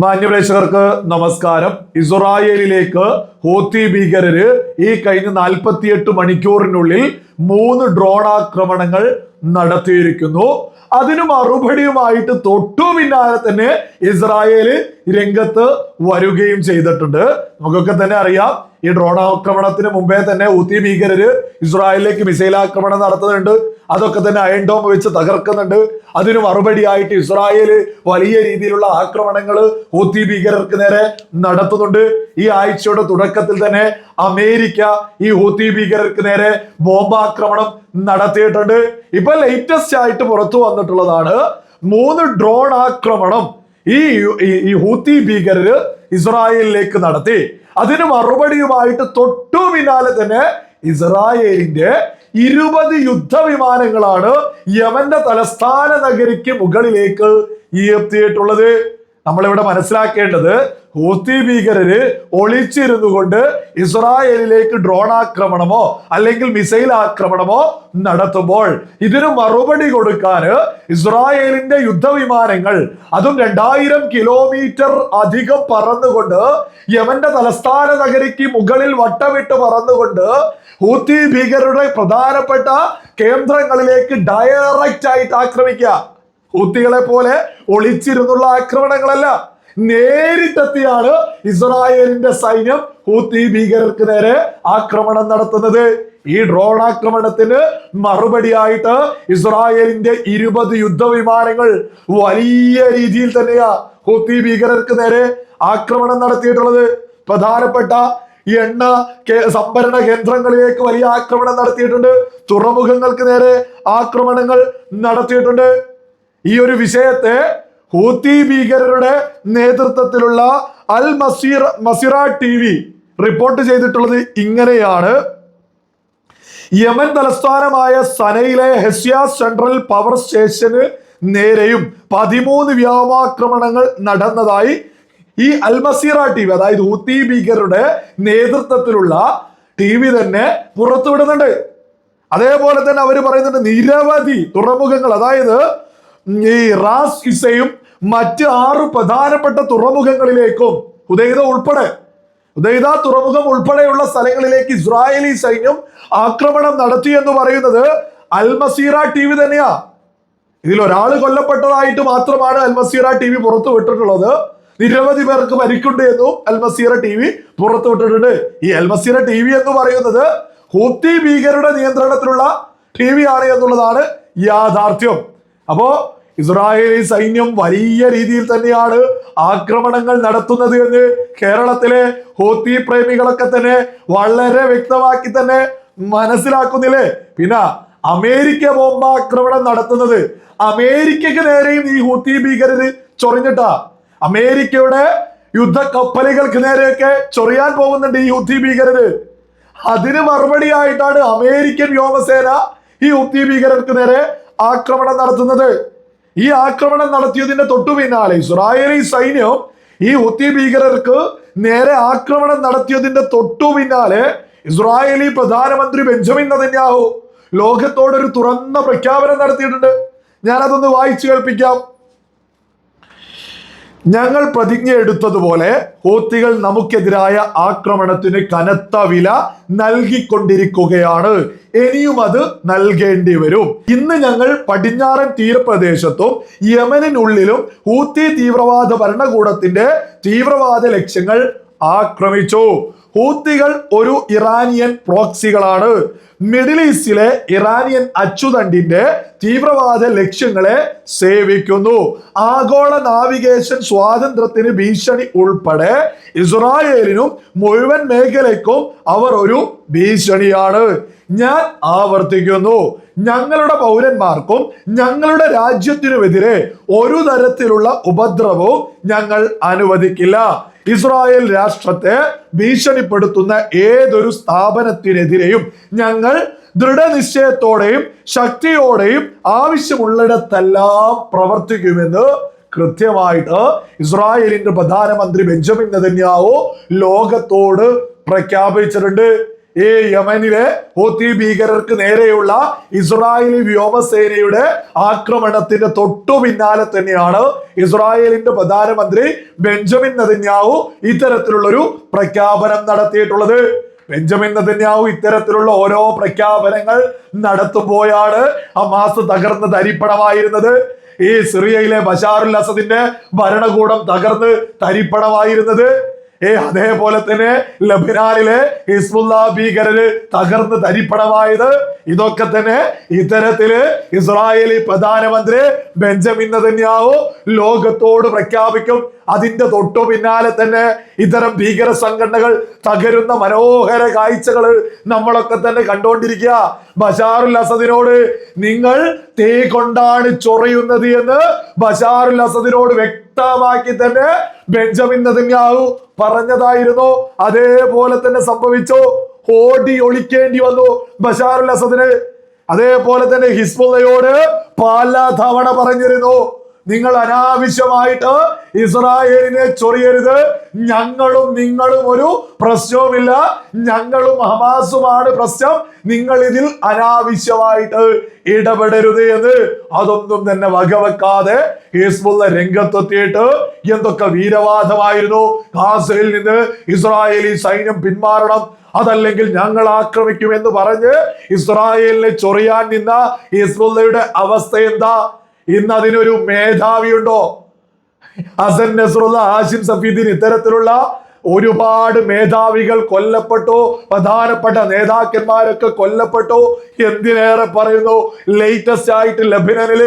മാന്യപ്രേക്ഷകർക്ക് നമസ്കാരം. ഇസ്രായേലിലേക്ക് ഹൂത്തി ഭീകരര് ഈ കഴിഞ്ഞ നാൽപ്പത്തിയെട്ട് മണിക്കൂറിനുള്ളിൽ മൂന്ന് ഡ്രോൺ ആക്രമണങ്ങൾ നടത്തിയിരിക്കുന്നു. അതിനു മറുപടിയുമായിട്ട് തൊട്ടു പിന്നാലെ തന്നെ ഇസ്രായേൽ രംഗത്ത് വരികയും ചെയ്തിട്ടുണ്ട്. നമുക്കൊക്കെ തന്നെ അറിയാം ഈ ഡ്രോൺ ആക്രമണത്തിന് മുമ്പേ തന്നെ ഊത്തി ഭീകരര് ഇസ്രായേലിലേക്ക് മിസൈൽ ആക്രമണം നടത്തുന്നുണ്ട്. അതൊക്കെ തന്നെ അയൺ ഡോം വെച്ച് തകർക്കുന്നുണ്ട്. അതിന് മറുപടിയായിട്ട് ഇസ്രായേൽ വലിയ രീതിയിലുള്ള ആക്രമണങ്ങൾ ഹൂത്തി ഭീകരർക്ക് നേരെ നടത്തുന്നുണ്ട്. ഈ ആഴ്ചയുടെ തുടക്കത്തിൽ തന്നെ അമേരിക്ക ഈ ഹൂത്തി ഭീകരർക്ക് നേരെ ബോംബാക്രമണം നടത്തിയിട്ടുണ്ട്. ഇപ്പൊ ലേറ്റസ്റ്റ് ആയിട്ട് പുറത്തു വന്നിട്ടുള്ളതാണ് മൂന്ന് ഡ്രോൺ ആക്രമണം ഈ- ഈ ഹൂത്തി ഭീകരര് ഇസ്രായേലിലേക്ക് നടത്തി. അതിന് മറുപടിയുമായിട്ട് തൊട്ടു പിന്നാലെ തന്നെ ഇസ്രായേലിന്റെ ഇരുപത് യുദ്ധവിമാനങ്ങളാണ് യവന്റെ തലസ്ഥാന നഗരിക്ക് മുകളിലേക്ക് ഉയർത്തിയിട്ടുള്ളത് നമ്മളിവിടെ മനസ്സിലാക്കേണ്ടത് ഹൂത്തി ഭീകരര് ഒളിച്ചിരുന്നു കൊണ്ട് ഇസ്രായേലിലേക്ക് ഡ്രോൺ ആക്രമണമോ അല്ലെങ്കിൽ മിസൈൽ ആക്രമണമോ നടത്തുമ്പോൾ ഇതിന് മറുപടി കൊടുക്കാന് ഇസ്രായേലിന്റെ യുദ്ധവിമാനങ്ങൾ അതും രണ്ടായിരം കിലോമീറ്റർ അധികം പറന്നുകൊണ്ട് യമന്റെ തലസ്ഥാന നഗരിക്ക് മുകളിൽ വട്ടമിട്ട് പറന്നുകൊണ്ട് ഹൂത്തി ഭീകരരുടെ പ്രധാനപ്പെട്ട കേന്ദ്രങ്ങളിലേക്ക് ഡയറക്റ്റ് ആയിട്ട് ആക്രമിക്കുക. ഹൂത്തികളെ പോലെ ഒളിച്ചിരുന്നുള്ള ആക്രമണങ്ങളല്ല. നേരിട്ടെത്തിയാണ് ഇസ്രായേലിന്റെ സൈന്യം ഹൂത്തി ഭീകരർക്ക് നേരെ ആക്രമണം നടത്തുന്നത്. ഈ ഡ്രോൺ ആക്രമണത്തിന് മറുപടിയായിട്ട് ഇസ്രായേലിന്റെ ഇരുപത് യുദ്ധവിമാനങ്ങൾ വലിയ രീതിയിൽ തന്നെയാ ഹൂത്തി ഭീകരർക്ക് നേരെ ആക്രമണം നടത്തിയിട്ടുള്ളത്. പ്രധാനപ്പെട്ട എണ്ണ സംഭരണ കേന്ദ്രങ്ങളിലേക്ക് വലിയ ആക്രമണം നടത്തിയിട്ടുണ്ട്. തുറമുഖങ്ങൾക്ക് നേരെ ആക്രമണങ്ങൾ നടത്തിയിട്ടുണ്ട്. ഈ ഒരു വിഷയത്തെ ഹൂത്തി ഭീകരരുടെ നേതൃത്വത്തിലുള്ള അൽ മസീർ മസിറ ടി വി റിപ്പോർട്ട് ചെയ്തിട്ടുള്ളത് ഇങ്ങനെയാണ്. യമൻ തലസ്ഥാനമായ സനയിലെ ഹെസ്യ സെൻട്രൽ പവർ സ്റ്റേഷന് നേരെയും പതിമൂന്ന് വ്യോമാക്രമണങ്ങൾ നടന്നതായി ഈ അൽമസീറ ടി വി അതായത് ഹൂത്തി ഭീകരരുടെ നേതൃത്വത്തിലുള്ള ടി വി തന്നെ പുറത്തുവിടുന്നുണ്ട്. അതേപോലെ തന്നെ അവർ പറയുന്നുണ്ട് നിരവധി തുറമുഖങ്ങൾ അതായത് ഈ റാസ് ഇസയും മറ്റ് ആറ് പ്രധാനപ്പെട്ട തുറമുഖങ്ങളിലേക്കും ഹുദൈദ ഉൾപ്പെടെ ഹുദൈദ തുറമുഖം ഉൾപ്പെടെയുള്ള സ്ഥലങ്ങളിലേക്ക് ഇസ്രായേലി സൈന്യം ആക്രമണം നടത്തി എന്ന് പറയുന്നത് അൽമസീറ ടി വി തന്നെയാ. ഇതിൽ ഒരാൾ കൊല്ലപ്പെട്ടതായിട്ട് മാത്രമാണ് അൽമസീറ ടി വി പുറത്തു വിട്ടിട്ടുള്ളത്. നിരവധി പേർക്ക് പരിക്കുണ്ട് എന്നും അൽമസീറ ടി വി പുറത്തു വിട്ടിട്ടുണ്ട്. ഈ അൽമസീറ ടി വി എന്ന് പറയുന്നത് ഹൂത്തി ഭീകരുടെ നിയന്ത്രണത്തിലുള്ള ടി വി ആണ് എന്നുള്ളതാണ് യാഥാർത്ഥ്യം. അപ്പോ ഇസ്രായേലി സൈന്യം വലിയ രീതിയിൽ തന്നെയാണ് ആക്രമണങ്ങൾ നടത്തുന്നത് എന്ന് കേരളത്തിലെ ഹോത്തി പ്രേമികളൊക്കെ തന്നെ വളരെ വ്യക്തമാക്കി തന്നെ മനസ്സിലാക്കുന്നില്ലേ? പിന്നെ അമേരിക്ക ബോംബാക്രമണം നടത്തുന്നത്. അമേരിക്കക്ക് നേരെയും ഈ ഹൂത്തി ഭീകരര് ചൊറിഞ്ഞിട്ടാ. അമേരിക്കയുടെ യുദ്ധ കപ്പലുകൾക്ക് നേരെയൊക്കെ ചൊറിയാൻ പോകുന്നുണ്ട് ഈ ഹൂത്തി ഭീകരര് അതിന് മറുപടിയായിട്ടാണ് അമേരിക്കൻ വ്യോമസേന ഈ ഹൂത്തി ഭീകരർക്ക് നേരെ ആക്രമണം നടത്തുന്നത്. ഈ ആക്രമണം നടത്തിയതിന്റെ തൊട്ടു പിന്നാലെ ഇസ്രായേലി സൈന്യം ഈ ഹുത്തി ഭീകരർക്ക് നേരെ ആക്രമണം നടത്തിയതിന്റെ തൊട്ടു പിന്നാലെ ഇസ്രായേലി പ്രധാനമന്ത്രി ബെഞ്ചമിൻ നതന്യാഹു ലോകത്തോടൊരു തുറന്ന പ്രഖ്യാപനം നടത്തിയിട്ടുണ്ട്. ഞാനതൊന്ന് വായിച്ചു കേൾപ്പിക്കാം. ഞങ്ങൾ പ്രതിജ്ഞ എടുത്തതുപോലെ ഹൂത്തികൾ നമുക്കെതിരായ ആക്രമണത്തിന് കനത്ത വില നൽകിക്കൊണ്ടിരിക്കുകയാണ്. ഇനിയും അത് നൽകേണ്ടി വരും. ഇന്ന് ഞങ്ങൾ പടിഞ്ഞാറൻ തീരപ്രദേശത്തും യമനിനുള്ളിലും ഹൂത്തി തീവ്രവാദ ഭരണകൂടത്തിന്റെ തീവ്രവാദ ലക്ഷ്യങ്ങൾ ആക്രമിച്ചു. ഹൂത്തികൾ ഒരു ഇറാനിയൻ പ്രോക്സികളാണ്. മിഡിൽ ഈസ്റ്റിലെ ഇറാനിയൻ അച്ചുതണ്ടിന്റെ തീവ്രവാദ ലക്ഷ്യങ്ങളെ സേവിക്കുന്നു. ആഗോള നാവിഗേഷൻ സ്വാതന്ത്ര്യത്തിന് ഭീഷണി ഉൾപ്പെടെ ഇസ്രായേലിനും മുഴുവൻ മേഖലയ്ക്കും അവർ ഒരു ഭീഷണിയാണ്. ഞാൻ ആവർത്തിക്കുന്നു. ഞങ്ങളുടെ പൗരന്മാർക്കും ഞങ്ങളുടെ രാജ്യത്തിനുമെതിരെ ഒരു തരത്തിലുള്ള ഉപദ്രവവും ഞങ്ങൾ അനുവദിക്കില്ല. ഇസ്രായേൽ രാഷ്ട്രത്തെ ഭീഷണിപ്പെടുത്തുന്ന ഏതൊരു സ്ഥാപനത്തിനെതിരെയും ഞങ്ങൾ ദൃഢനിശ്ചയത്തോടെയും ശക്തിയോടെയും ആവശ്യമുള്ളിടത്തെല്ലാം പ്രവർത്തിക്കുമെന്ന് കൃത്യമായിട്ട് ഇസ്രായേലിന്റെ പ്രധാനമന്ത്രി ബെഞ്ചമിൻ നെതന്യാവു ലോകത്തോട് പ്രഖ്യാപിച്ചിട്ടുണ്ട്. ഈ യമനിലെ ഹൂത്തി ഭീകരർക്ക് നേരെയുള്ള ഇസ്രായേലി വ്യോമസേനയുടെ ആക്രമണത്തിന്റെ തൊട്ടു പിന്നാലെ തന്നെയാണ് ഇസ്രായേലിന്റെ പ്രധാനമന്ത്രി ബെഞ്ചമിൻ നെതന്യാഹു ഇത്തരത്തിലുള്ളൊരു പ്രഖ്യാപനം നടത്തിയിട്ടുള്ളത്. ബെഞ്ചമിൻ നെതന്യാഹു ഇത്തരത്തിലുള്ള ഓരോ പ്രഖ്യാപനങ്ങൾ ആ മാസ് തകർന്ന് തരിപ്പണമായിരുന്നത്. ഈ സിറിയയിലെ ബഷാറുൽ അസദിന്റെ ഭരണകൂടം തകർന്ന് തരിപ്പണമായിരുന്നത്. ഏ അതേപോലെ തന്നെ ലബനാനിലെ ഹിസ്ബുല്ല ഭീകരര് തകർന്ന് തരിപ്പണമായത്. ഇതൊക്കെ തന്നെ ഇത്തരത്തിൽ ഇസ്രായേലി പ്രധാനമന്ത്രി ബെഞ്ചമിൻ നെതന്യാഹു ലോകത്തോട് പ്രഖ്യാപിക്കും. അതിന്റെ തൊട്ടു പിന്നാലെ തന്നെ ഇത്തരം ഭീകര സംഘടനകൾ തകരുന്ന മനോഹര കാഴ്ചകൾ നമ്മളൊക്കെ തന്നെ കണ്ടുകൊണ്ടിരിക്കുക ബഷാറുൽ അസദിനോട് നിങ്ങൾ തീ കൊണ്ടാണ് ചൊറിയുന്നത് എന്ന് ബഷാറുൽ അസദിനോട് വ്യക്തമാക്കി തന്നെ ബെഞ്ചമിൻ നെതന്യാഹു പറഞ്ഞതായിരുന്നു. അതേപോലെ തന്നെ സംഭവിച്ചു. ഓടി ഒളിക്കേണ്ടി വന്നു ബഷാർ അസദിന്. അതേപോലെ തന്നെ ഹിസ്ബുള്ളയോട് പല തവണ പറഞ്ഞിരുന്നു. നിങ്ങൾ അനാവശ്യമായിട്ട് ഇസ്രായേലിനെ ചൊറിയരുത്. ഞങ്ങളും നിങ്ങളും ഒരു പ്രശ്നവുമില്ല. ഞങ്ങളും ഹമാസുമാണ് പ്രശ്നം. നിങ്ങൾ ഇതിൽ അനാവശ്യമായിട്ട് ഇടപെടരുത് എന്ന് അതൊന്നും തന്നെ വകവെക്കാതെ ഹിസ്ബുള്ള രംഗത്തെത്തിയിട്ട് എന്തൊക്കെ വീരവാദമായിരുന്നു. ഗാസയിൽ നിന്ന് ഇസ്രായേലി സൈന്യം പിന്മാറണം. അതല്ലെങ്കിൽ ഞങ്ങൾ ആക്രമിക്കും എന്ന് പറഞ്ഞ് ഇസ്രായേലിനെ ചൊറിയാൻ നിന്ന ഹിസ്ബുള്ളയുടെ അവസ്ഥ എന്താ? ഇന്ന് അതിനൊരു മേധാവിയുണ്ടോ? ഹസൻ നസറുള്ള ആഷിം സഫീദിന് ഇത്തരത്തിലുള്ള ഒരുപാട് മേധാവികൾ കൊല്ലപ്പെട്ടു. പ്രധാനപ്പെട്ട നേതാക്കന്മാരൊക്കെ കൊല്ലപ്പെട്ടു. എന്തിനേറെ പറയുന്നു? ലേറ്റസ്റ്റ് ആയിട്ട് ലബനനിൽ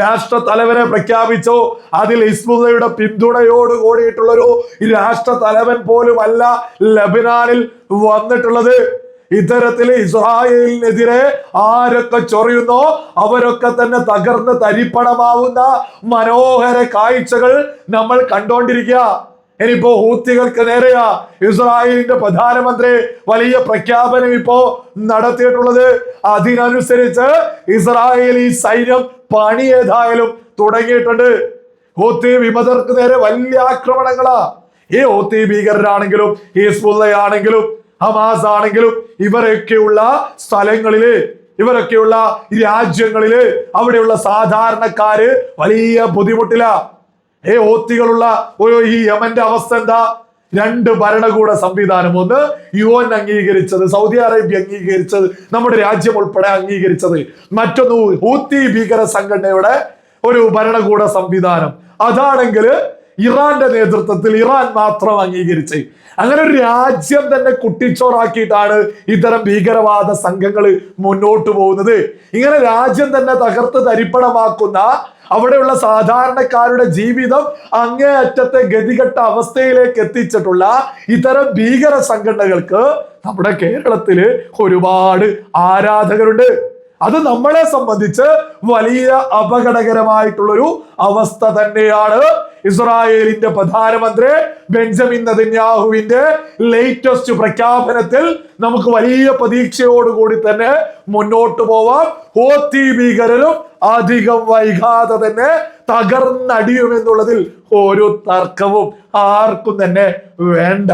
രാഷ്ട്ര തലവനെ പ്രഖ്യാപിച്ചു. അതിൽ ഇസ്മുദയുടെ പിന്തുണയോട് കൂടിയിട്ടുള്ളൊരു രാഷ്ട്ര തലവൻ പോലും അല്ല ലബനാനിൽ വന്നിട്ടുള്ളത്. ഇത്തരത്തിൽ ഇസ്രായേലിനെതിരെ ആരൊക്കെ ചൊറിയുന്നോ അവരൊക്കെ തന്നെ തകർന്ന് തരിപ്പണമാവുന്ന മനോഹര കാഴ്ചകൾ നമ്മൾ കണ്ടോണ്ടിരിക്കുക. ഇനിയിപ്പോ ഹൂത്തികൾക്ക് നേരെയാ ഇസ്രായേലിന്റെ പ്രധാനമന്ത്രി വലിയ പ്രഖ്യാപനം ഇപ്പോ നടത്തിയിട്ടുള്ളത്. അതിനനുസരിച്ച് ഇസ്രായേലി സൈന്യം പണി ഏതായാലും തുടങ്ങിയിട്ടുണ്ട്. ഹൂത്തി വിമതർക്ക് നേരെ വലിയ ആക്രമണങ്ങളാ. ഈ ഹൂത്തി ഭീകരരാണെങ്കിലും ഹിസ്ബുള്ളയാണെങ്കിലും ഹമാസ് ആണെങ്കിലും ഇവരൊക്കെയുള്ള സ്ഥലങ്ങളിൽ ഇവരൊക്കെയുള്ള രാജ്യങ്ങളിൽ അവിടെയുള്ള സാധാരണക്കാര് വലിയ ബുദ്ധിമുട്ടില. ഏ ഓത്തികളുള്ള ഒരു ഈ യമന്റെ അവസ്ഥ എന്താ? രണ്ട് ഭരണകൂട സംവിധാനം. ഒന്ന് യു എൻ അംഗീകരിച്ചത് സൗദി അറേബ്യ അംഗീകരിച്ചത് നമ്മുടെ രാജ്യം ഉൾപ്പെടെ അംഗീകരിച്ചത്. മറ്റൊന്ന് ഹൂത്തി ഭീകര സംഘടനയുടെ ഒരു ഭരണകൂട സംവിധാനം. അതാണെങ്കിൽ ഇറാന്റെ നേതൃത്വത്തിൽ ഇറാൻ മാത്രം അംഗീകരിച്ച് അങ്ങനെ ഒരു രാജ്യം തന്നെ കുട്ടിച്ചോറാക്കിയിട്ടാണ് ഇത്തരം ഭീകരവാദ സംഘങ്ങൾ മുന്നോട്ട് പോകുന്നത്. ഇങ്ങനെ രാജ്യം തന്നെ തകർത്ത് തരിപ്പണമാക്കുന്ന അവിടെയുള്ള സാധാരണക്കാരുടെ ജീവിതം അങ്ങേയറ്റത്തെ ഗതികെട്ട അവസ്ഥയിലേക്ക് എത്തിച്ചിട്ടുള്ള ഇത്തരം ഭീകര സംഘടനകൾക്ക് നമ്മുടെ കേരളത്തിൽ ഒരുപാട് ആരാധകരുണ്ട്. അത് നമ്മളെ സംബന്ധിച്ച് വലിയ അപകടകരമായിട്ടുള്ളൊരു അവസ്ഥ തന്നെയാണ് ഇസ്രായേലിന്റെ പ്രധാനമന്ത്രി ബെഞ്ചമിൻ നെതന്യാഹുവിന്റെ ലേറ്റസ്റ്റ് പ്രഖ്യാപനത്തിൽ നമുക്ക് വലിയ പ്രതീക്ഷയോടുകൂടി തന്നെ മുന്നോട്ട് പോവാം. ഹോത്തി ഭീകരരും അധികം വൈകാതെ തന്നെ തകർന്നടിയുമെന്നുള്ളതിൽ ഒരു തർക്കവും ആർക്കും തന്നെ വേണ്ട.